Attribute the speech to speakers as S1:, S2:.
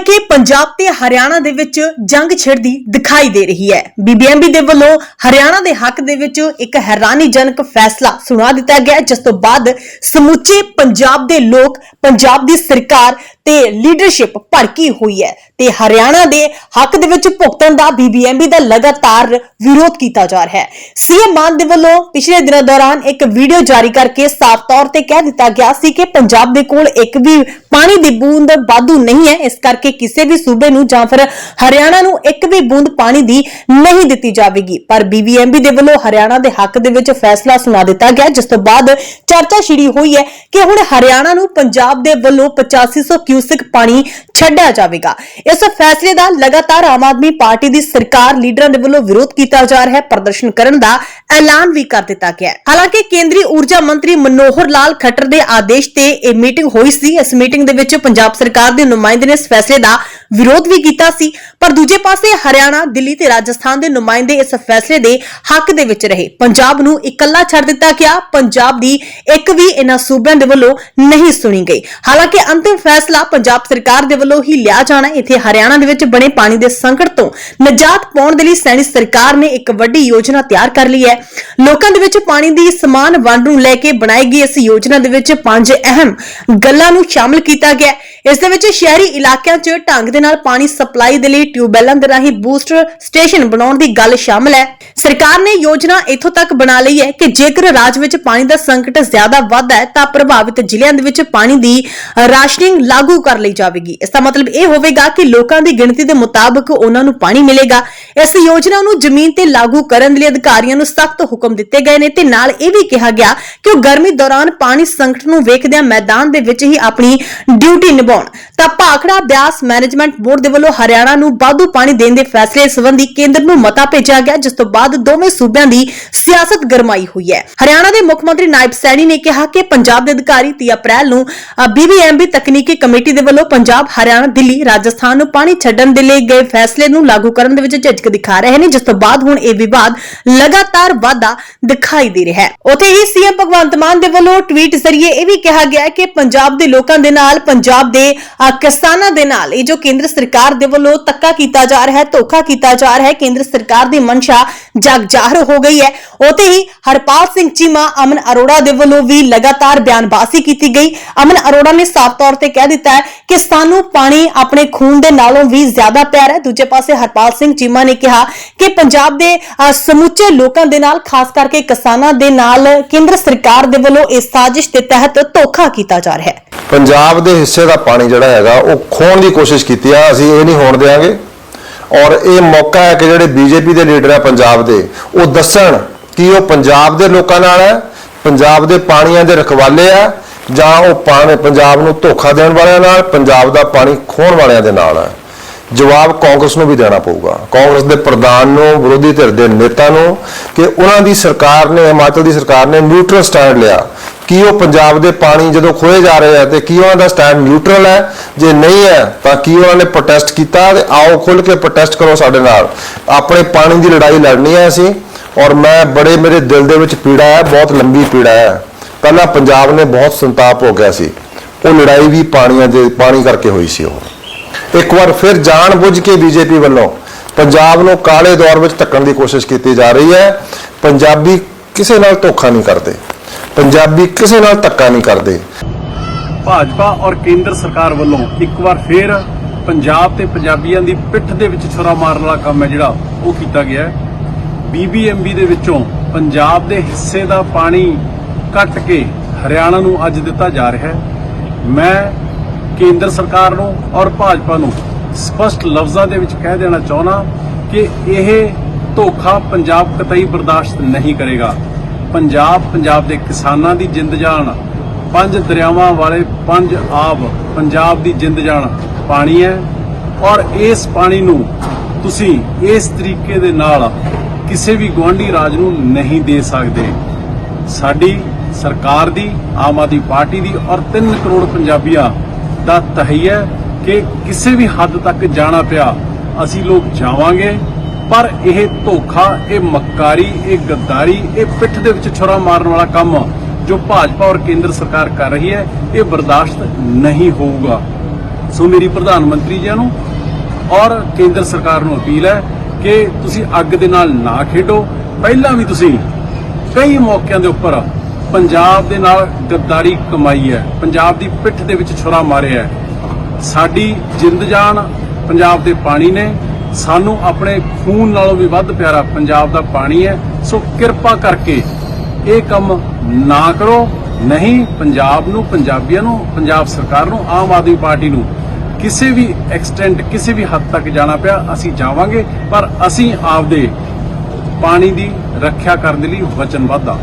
S1: ਕੇ ਪੰਜਾਬ ਤੇ ਹਰਿਆਣਾ ਦੇ ਵਿੱਚ ਜੰਗ ਛਿੜਦੀ ਦਿਖਾਈ ਦੇ ਰਹੀ ਹੈ। ਬੀਬੀਐਮਬੀ ਦੇ ਵੱਲੋਂ ਹਰਿਆਣਾ ਦੇ ਹੱਕ ਦੇ ਵਿੱਚ ਇੱਕ ਹੈਰਾਨੀਜਨਕ ਫੈਸਲਾ ਸੁਣਾ ਦਿੱਤਾ ਗਿਆ ਜਿਸ ਤੋਂ ਬਾਅਦ ਸਮੁੱਚੇ ਪੰਜਾਬ ਦੇ ਲੋਕ, ਪੰਜਾਬ ਦੀ ਸਰਕਾਰ ਤੇ ਲੀਡਰਸ਼ਿਪ ਭੜਕੀ ਹੋਈ ਹੈ ਤੇ ਹਰਿਆਣਾ ਦੇ ਹੱਕ ਦੇ ਵਿੱਚ ਭੁਗਤਣ ਦਾ ਬੀਬੀਐਮਬੀ ਦਾ ਲਗਾਤਾਰ ਵਿਰੋਧ ਕੀਤਾ ਜਾ ਰਿਹਾ ਹੈ। ਸੀਐਮ ਮਾਨ ਦੇ ਵੱਲੋਂ ਪਿਛਲੇ ਦਿਨਾਂ ਦੌਰਾਨ ਇੱਕ ਵੀਡੀਓ ਜਾਰੀ ਕਰਕੇ ਸਾਫ਼ ਤੌਰ ਤੇ ਕਹਿ ਦਿੱਤਾ ਗਿਆ ਸੀ ਕਿ ਪੰਜਾਬ ਦੇ ਕੋਲ ਇੱਕ ਵੀ ਪਾਣੀ ਦੀ ਬੂੰਦ ਵਾਧੂ ਨਹੀਂ ਹੈ। ਇਸ ਕਰਕੇ ਕਿਸੇ ਵੀ ਸੂਬੇ ਨੂੰ ਜਾਂ ਫਿਰ ਹਰਿਆਣਾ ਨੂੰ ਇੱਕ ਵੀ ਬੂੰਦ ਪਾਣੀ ਦੀ ਨਹੀਂ ਦਿੱਤੀ ਜਾਵੇਗੀ। ਪਰ ਬੀਬੀਐਮਬੀ ਦੇ ਵੱਲੋਂ ਹਰਿਆਣਾ ਦੇ ਹੱਕ ਦੇ ਵਿੱਚ ਫੈਸਲਾ ਸੁਣਾ ਦਿੱਤਾ ਗਿਆ, ਜਿਸ ਤੋਂ ਬਾਅਦ ਚਰਚਾ ਛਿੜੀ ਹੋਈ ਹੈ ਕਿ ਹੁਣ ਹਰਿਆਣਾ ਨੂੰ ਪੰਜਾਬ ਦੇ ਵੱਲੋਂ 8500 ਕਿਊਸਿਕ ਪਾਣੀ ਛੱਡਿਆ ਜਾਵੇਗਾ। ਇਸ ਫੈਸਲੇ ਦਾ ਲਗਾਤਾਰ ਆਮ ਆਦਮੀ ਪਾਰਟੀ ਦੀ ਸਰਕਾਰ ਲੀਡਰਾਂ ਦੇ ਵੱਲੋਂ ਵਿਰੋਧ ਕੀਤਾ ਜਾ ਰਿਹਾ ਹੈ। ਪ੍ਰਦਰਸ਼ਨ ਕਰਨ ਦਾ ਐਲਾਨ ਵੀ ਕਰ ਦਿੱਤਾ ਗਿਆ ਹੈ। ਹਾਲਾਂਕਿ ਕੇਂਦਰੀ ਊਰਜਾ ਮੰਤਰੀ ਮਨੋਹਰ ਲਾਲ ਖੱਟਰ ਦੇ ਆਦੇਸ਼ ਤੇ ਇਹ ਮੀਟਿੰਗ ਹੋਈ ਸੀ। ਇਸ ਮੀਟਿੰਗ ਦੇ ਵਿੱਚ ਪੰਜਾਬ ਸਰਕਾਰ ਦੇ ਨੁਮਾਇੰਦੇ ਨੇ ਇਸ ਫੈਸਲੇ ਦਾ ਵਿਰੋਧ ਵੀ ਕੀਤਾ ਸੀ। ਪਰ ਦੂਜੇ ਪਾਸੇ ਹਰਿਆਣਾ, ਦਿੱਲੀ ਤੇ ਰਾਜਸਥਾਨ ਦੇ ਨੁਮਾਇੰਦੇ ਇਸ ਫੈਸਲੇ ਦੇ ਹੱਕ ਦੇ ਵਿੱਚ ਰਹੇ। ਪੰਜਾਬ ਨੂੰ ਇਕੱਲਾ ਛੱਡ ਦਿੱਤਾ ਗਿਆ। ਪੰਜਾਬ ਦੀ ਇੱਕ ਵੀ ਇਹਨਾਂ ਸੂਬਿਆਂ ਦੇ ਵੱਲੋਂ ਨਹੀਂ ਸੁਣੀ ਗਈ। ਹਾਲਾਂਕਿ ਅੰਤਿਮ ਫੈਸਲਾ ਪੰਜਾਬ ਸਰਕਾਰ ਦੇ ਵੱਲੋਂ ਹੀ ਲਿਆ ਜਾਣਾ ਇੱਥੇ ਹਰਿਆਣਾ ਦੇ ਵਿੱਚ ਬਣੇ ਪਾਣੀ ਦੇ ਸੰਕਟ ਤੋਂ ਨਜਾਤ ਪਾਉਣ ਦੇ ਲਈ ਸੈਣੀ ਸਰਕਾਰ ਨੇ ਇੱਕ ਵੱਡੀ ਯੋਜਨਾ ਤਿਆਰ ਕਰ ਲਈ ਹੈ। ਲੋਕਾਂ ਦੇ ਵਿੱਚ ਪਾਣੀ ਦੀ ਸਮਾਨ ਵੰਡ ਨੂੰ ਲੈ ਕੇ ਬਣਾਈ ਗਈ ਇਸ ਯੋਜਨਾ ਦੇ ਵਿੱਚ ਪੰਜ ਅਹਿਮ ਗੱਲਾਂ ਨੂੰ ਸ਼ਾਮਲ ਕੀਤਾ ਗਿਆ ਹੈ। ਇਸ ਦੇ ਵਿੱਚ ਸ਼ਹਿਰੀ ਇਲਾਕਿਆਂ 'ਚ ਢੰਗ ਦੇ ਨਾਲ ਪਾਣੀ ਸਪਲਾਈ ਦੇ ਲਈ ਟਿਊਬਵੈਲਾਂ ਦੇ ਰਾਹੀਂ ਬੂਸਟਰ ਸਟੇਸ਼ਨ ਬਣਾਉਣ ਦੀ ਗੱਲ ਸ਼ਾਮਲ ਹੈ। ਸਰਕਾਰ ਨੇ ਯੋਜਨਾ ਇੱਥੋਂ ਤੱਕ ਬਣਾ ਲਈ ਹੈ ਕਿ ਜੇਕਰ ਰਾਜ ਵਿੱਚ ਪਾਣੀ ਦਾ ਸੰਕਟ ਜ਼ਿਆਦਾ ਵੱਧਦਾ ਹੈ ਤਾਂ ਪ੍ਰਭਾਵਿਤ ਜ਼ਿਲ੍ਹਿਆਂ ਦੇ ਵਿੱਚ ਪਾਣੀ ਦੀ ਅ, ਰਾਸ਼ਨਿੰਗ ਲਾਗੂ ਕਰ ਲਈ ਜਾਵੇਗੀ। ਇਸ ਦਾ ਮਤਲਬ ਇਹ ਹੋਵੇਗਾ ਕਿ ਲੋਕਾਂ ਦੀ ਗਿਣਤੀ ਦੇ ਮੁਤਾਬਕ ਉਹਨਾਂ ਨੂੰ ਪਾਣੀ ਮਿਲੇਗਾ। ਇਸ ਯੋਜਨਾ ਨੂੰ ਜ਼ਮੀਨ ਤੇ ਲਾਗੂ ਕਰਨ ਲਈ ਅਧਿਕਾਰੀਆਂ ਨੂੰ ਸਖਤ ਹੁਕਮ ਦਿੱਤੇ ਗਏ ਨੇ ਤੇ ਨਾਲ ਇਹ ਵੀ ਕਿਹਾ ਗਿਆ ਕਿ ਉਹ ਗਰਮੀ ਦੌਰਾਨ ਪਾਣੀ ਸੰਕਟ ਨੂੰ ਵੇਖਦਿਆਂ ਮੈਦਾਨ ਦੇ ਵਿੱਚ ਹੀ ਆਪਣੀ ਡਿਊਟੀ ਨਿਭਾਉਣ। ਤਾਂ ਭਾਖੜਾ ਬਿਆਸ ਮੈਨੇਜਮੈਂਟ ਬੋਰਡ ਦੇ ਵੱਲੋਂ ਹਰਿਆਣਾ ਨੂੰ ਵਾਧੂ ਪਾਣੀ ਦੇਣ ਦੇ ਫੈਸਲੇ ਸੰਬੰਧੀ ਕੇਂਦਰ ਨੂੰ ਮਤਾ ਭੇਜਿਆ ਗਿਆ ਜਿਸ ਤੋਂ ਬਾਅਦ ਦੋਵੇਂ ਸੂਬਿਆਂ ਦੀ ਸਿਆਸਤ ਗਰਮਾਈ ਹੋਈ ਹੈ। ਹਰਿਆਣਾ ਦੇ ਮੁੱਖ ਮੰਤਰੀ ਨਾਇਬ ਸੈਣੀ ਨੇ ਕਿਹਾ ਕਿ ਪੰਜਾਬ ਦੇ ਅਧਿਕਾਰੀ 30 ਅਪ੍ਰੈਲ ਨੂੰ ਬੀਬੀਐਮਬੀ ਤਕਨੀਕੀ ਕਮੇਟੀ ਦੇ ਵੱਲੋਂ ਪੰਜਾਬ, ਹਰਿਆਣਾ, ਦਿੱਲੀ, ਰਾਜਸਥਾਨ ਨੂੰ ਪਾਣੀ ਛੱਡਣ ਦੇ ਲਈ ਗਏ ਫੈਸਲੇ ਨੂੰ ਲਾਗੂ ਕਰਨ ਦੇ ਵਿੱਚ ਝਿਜਕ ਦਿਖਾ ਰਹੇ ਨੇ, ਜਿਸ ਤੋਂ ਬਾਅਦ ਹੁਣ ਇਹ ਵਿਵਾਦ ਲਗਾਤਾਰ ਵਾਧਾ ਦਿਖਾਈ ਦੇ ਰਿਹਾ ਹੈ। ਉੱਥੇ ਹੀ ਸੀਐਮ ਭਗਵੰਤ ਮਾਨ ਦੇ ਵੱਲੋਂ ਟਵੀਟ ਜ਼ਰੀਏ ਇਹ ਵੀ ਕਿਹਾ ਗਿਆ ਕਿ ਪੰਜਾਬ ਦੇ ਲੋਕਾਂ ਦੇ ਨਾਲ, ਪੰਜਾਬ ਦੇ ਕਿਸਾਨਾਂ ਦੇ ਨਾਲ, ਇਹ ਜੋ ਕੇਂਦਰ ਸਰਕਾਰ ਦੇ ਵੱਲੋਂ ਤੱਕਾ ਕੀਤਾ ਜਾ ਰਿਹਾ ਹੈ, ਧੋਖਾ ਕੀਤਾ ਜਾ ਰਿਹਾ ਹੈ, ਕੇਂਦਰ ਸਰਕਾਰ ਦੀ ਮਨਸ਼ਾ ਜਗ ਹੋ ਗਈ ਹੈ। ਉੱਥੇ ਹੀ ਹਰਪਾਲ ਸਿੰਘ ਚੀਮਾ ਅਮਨ ਅਰੋੜਾ ਦੇ ਵੱਲੋਂ ਵੀ ਲਗਾਤਾਰ ਬਿਆਨਬਾਜ਼ੀ ਕੀਤੀ ਗਈ। ਅਮਨ ਅਰੋੜਾ ਨੇ ਸਾਫ਼ ਤੌਰ ਤੇ ਕਹਿ ਦਿੱਤਾ ਹੈ ਕਿ ਸਾਨੂੰ ਪਾਣੀ ਆਪਣੇ ਖੂਨ ਦੇ ਨਾਲੋਂ ਵੀ ਜ਼ਿਆਦਾ ਪਿਆਰਾ ਹੈ। ਦੂਜੇ ਪਾਸੇ ਹਰਪਾਲ ਸਿੰਘ ਚੀਮਾ ਨੇ ਕਿਹਾ ਕਿ ਪੰਜਾਬ ਦੇ ਅ, ਸਮੁੱਚੇ ਲੋਕਾਂ ਦੇ ਨਾਲ ਖਾਸ ਕਰਕੇ ਕਿਸਾਨਾਂ ਦੇ ਨਾਲ ਕੇਂਦਰ ਸਰਕਾਰ ਦੇ ਵੱਲੋਂ ਇਸ ਸਾਜ਼ਿਸ਼ ਦੇ ਤਹਿਤ ਧੋਖਾ ਕੀਤਾ ਜਾ ਰਿਹਾ ਹੈ।
S2: ਪੰਜਾਬ ਦੇ ਹਿੱਸੇ ਦਾ ਪਾਣੀ ਜਿਹੜਾ ਹੈਗਾ ਉਹ ਖੋਣ ਦੀ ਕੋਸ਼ਿਸ਼ ਕੀਤੀ ਆ। ਅਸੀਂ ਇਹ ਨਹੀਂ ਹੋਣ ਦੇਵਾਂਗੇ ਔਰ ਇਹ ਮੌਕਾ ਹੈ ਕਿ ਜਿਹੜੇ ਬੀਜੇਪੀ ਦੇ ਲੀਡਰ ਆ ਪੰਜਾਬ ਦੇ, ਉਹ ਦੱਸਣ ਕਿ ਉਹ ਪੰਜਾਬ ਦੇ ਲੋਕਾਂ ਨਾਲ ਹੈ, ਪੰਜਾਬ ਦੇ ਪਾਣੀਆਂ ਦੇ ਰਖਵਾਲੇ ਆ, ਜਾਂ ਉਹ ਪਾਣੀ ਪੰਜਾਬ ਨੂੰ ਧੋਖਾ ਦੇਣ ਵਾਲਿਆਂ ਨਾਲ, ਪੰਜਾਬ ਦਾ ਪਾਣੀ ਖੋਣ ਵਾਲਿਆਂ ਦੇ ਨਾਲ ਹੈ। ਜਵਾਬ ਕਾਂਗਰਸ ਨੂੰ ਵੀ ਦੇਣਾ ਪਊਗਾ। ਕਾਂਗਰਸ ਦੇ ਪ੍ਰਧਾਨ ਨੂੰ, ਵਿਰੋਧੀ ਧਿਰ ਦੇ ਨੇਤਾ ਨੂੰ ਕਿ ਉਹਨਾਂ ਦੀ ਸਰਕਾਰ ਨੇ, ਹਿਮਾਚਲ ਦੀ ਸਰਕਾਰ ਨੇ ਨਿਊਟਰਲ ਸਟੈਂਡ ਲਿਆ। ਕੀ ਉਹ ਪੰਜਾਬ ਦੇ ਪਾਣੀ ਜਦੋਂ ਖੋਏ ਜਾ ਰਹੇ ਆ ਤੇ ਕੀ ਉਹਨਾਂ ਦਾ ਸਟੈਂਡ ਨਿਊਟਰਲ ਹੈ? ਜੇ ਨਹੀਂ ਹੈ, ਤਾਂ ਕੀ ਉਹਨਾਂ ਨੇ ਪ੍ਰੋਟੈਸਟ ਕੀਤਾ ਤੇ ਆਓ ਖੁੱਲ ਕੇ ਪ੍ਰੋਟੈਸਟ ਕਰੋ ਸਾਡੇ ਨਾਲ। ਆਪਣੇ ਪਾਣੀ ਦੀ ਲੜਾਈ ਲੜਨੀ ਹੈ ਅਸੀਂ ਔਰ ਮੈਂ ਬੜੇ ਮੇਰੇ ਦਿਲ ਦੇ ਵਿੱਚ ਪੀੜਾ ਹੈ, ਬਹੁਤ ਲੰਬੀ ਪੀੜਾ ਹੈ। ਪਹਿਲਾਂ ਪੰਜਾਬ ਨੇ ਬਹੁਤ ਸੰਤਾਪ ਹੋ ਗਿਆ ਸੀ। ਉਹ ਲੜਾਈ ਵੀ ਪਾਣੀਆਂ ਦੇ, ਪਾਣੀ ਕਰਕੇ ਹੋਈ ਸੀ ਉਹ। ਇੱਕ ਵਾਰ ਫਿਰ ਜਾਣ ਬੁੱਝ ਕੇ ਬੀਜੇਪੀ ਵੱਲੋਂ ਪੰਜਾਬ ਨੂੰ ਕਾਲੇ ਦੌਰ ਵਿੱਚ ਧੱਕਣ ਦੀ ਕੋਸ਼ਿਸ਼ ਕੀਤੀ ਜਾ ਰਹੀ ਹੈ। ਪੰਜਾਬੀ ਕਿਸੇ ਨਾਲ ਧੋਖਾ ਨਹੀਂ ਕਰਦੇ। ਪੰਜਾਬੀ ਕਿਸੇ ਨਾਲ ਧੱਕਾ ਨਹੀਂ ਕਰਦੇ।
S3: ਭਾਜਪਾ ਔਰ ਕੇਂਦਰ ਸਰਕਾਰ ਵੱਲੋਂ ਇੱਕ ਵਾਰ ਫੇਰ ਪੰਜਾਬ ਤੇ ਪੰਜਾਬੀਆਂ ਦੀ ਪਿੱਠ ਦੇ ਵਿੱਚ ਛੁਰਾ ਮਾਰਨ ਵਾਲਾ ਕੰਮ ਹੈ ਜਿਹੜਾ, ਉਹ ਕੀਤਾ ਗਿਆ ਹੈ। ਬੀਬੀਐਮਬੀ ਦੇ ਵਿੱਚੋਂ ਪੰਜਾਬ ਦੇ ਹਿੱਸੇ ਦਾ ਪਾਣੀ ਕੱਟ ਕੇ ਹਰਿਆਣਾ ਨੂੰ ਅੱਜ ਦਿੱਤਾ ਜਾ ਰਿਹਾ ਹੈ। ਮੈਂ ਕੇਂਦਰ ਸਰਕਾਰ ਨੂੰ ਔਰ ਭਾਜਪਾ ਨੂੰ ਸਪਸ਼ਟ ਲਫ਼ਜ਼ਾਂ ਦੇ ਵਿੱਚ ਕਹਿ ਦੇਣਾ ਚਾਹੁੰਦਾ ਕਿ ਇਹ ਧੋਖਾ ਪੰਜਾਬ ਕਤਈ ਬਰਦਾਸ਼ਤ ਨਹੀਂ ਕਰੇਗਾ। ਪੰਜਾਬ ਪੰਜਾਬ ਦੇ ਕਿਸਾਨਾਂ ਦੀ ਜਿੰਦ ਜਾਨ, ਪੰਜ ਦਰਿਆਵਾਂ ਵਾਲੇ ਪੰਜ ਆਬ, ਪੰਜਾਬ ਦੀ ਜਿੰਦ ਜਾਨ ਪਾਣੀ ਹੈ ਔਰ ਇਸ ਪਾਣੀ ਨੂੰ ਤੁਸੀਂ ਇਸ ਤਰੀਕੇ ਦੇ ਨਾਲ ਕਿਸੇ ਵੀ ਗੁਆਂਢੀ ਰਾਜ ਨੂੰ ਨਹੀਂ ਦੇ ਸਕਦੇ। ਸਾਡੀ ਸਰਕਾਰ ਦੀ, ਆਮ ਆਦਮੀ ਪਾਰਟੀ ਦੀ ਔਰ 3 ਕਰੋੜ ਪੰਜਾਬੀਆਂ ਦਾ ਤਹਈਆ ਕਿ ਕਿਸੇ ਵੀ ਹੱਦ ਤੱਕ ਜਾਣਾ ਪਿਆ, ਅਸੀਂ ਲੋਕ ਜਾਵਾਂਗੇ। ਪਰ ਇਹ ਧੋਖਾ, ਇਹ ਮੱਕਾਰੀ, ਇਹ ਗੱਦਾਰੀ, ਇਹ ਪਿੱਠ ਦੇ ਵਿੱਚ ਛੁਰਾ ਮਾਰਨ ਵਾਲਾ ਕੰਮ ਜੋ ਭਾਜਪਾ ਔਰ ਕੇਂਦਰ ਸਰਕਾਰ ਕਰ ਰਹੀ ਹੈ, ਇਹ ਬਰਦਾਸ਼ਤ ਨਹੀਂ ਹੋਊਗਾ। ਸੋ ਮੇਰੀ ਪ੍ਰਧਾਨ ਮੰਤਰੀ ਜੀ ਨੂੰ ਔਰ ਕੇਂਦਰ ਸਰਕਾਰ ਨੂੰ ਅਪੀਲ ਹੈ ਕਿ ਤੁਸੀਂ ਅੱਗ ਦੇ ਨਾਲ ਨਾ ਖੇਡੋ। ਪਹਿਲਾਂ ਵੀ ਤੁਸੀਂ ਕਈ ਮੌਕਿਆਂ ਦੇ ਉੱਪਰ ਪੰਜਾਬ ਦੇ ਨਾਲ ਗੱਦਾਰੀ ਕਮਾਈ ਹੈ, ਪੰਜਾਬ ਦੀ ਪਿੱਠ ਦੇ ਵਿੱਚ ਛੁਰਾ ਮਾਰਿਆ ਹੈ। ਸਾਡੀ ਜਿੰਦ ਜਾਨ ਪੰਜਾਬ ਦੇ ਪਾਣੀ ਨੇ ਸਾਨੂੰ ਆਪਣੇ ਖੂਨ ਨਾਲੋਂ ਵੀ ਵੱਧ ਪਿਆਰਾ ਪੰਜਾਬ ਦਾ ਪਾਣੀ ਹੈ। ਸੋ ਕਿਰਪਾ ਕਰਕੇ ਇਹ ਕੰਮ ਨਾ ਕਰੋ। ਨਹੀਂ, ਪੰਜਾਬ ਨੂੰ, ਪੰਜਾਬੀਆਂ ਨੂੰ, ਪੰਜਾਬ ਸਰਕਾਰ ਨੂੰ, ਆਮ ਆਦਮੀ ਪਾਰਟੀ ਨੂੰ ਕਿਸੇ ਵੀ ਐਕਸਟੈਂਟ ਕਿਸੇ ਵੀ ਹੱਦ ਤੱਕ ਜਾਣਾ ਪਿਆ, ਅਸੀਂ ਜਾਵਾਂਗੇ। ਪਰ ਅਸੀਂ ਆਪਦੇ ਪਾਣੀ ਦੀ ਰੱਖਿਆ ਕਰਨ ਦੇ ਲਈ ਵਚਨਬੱਧ ਹਾਂ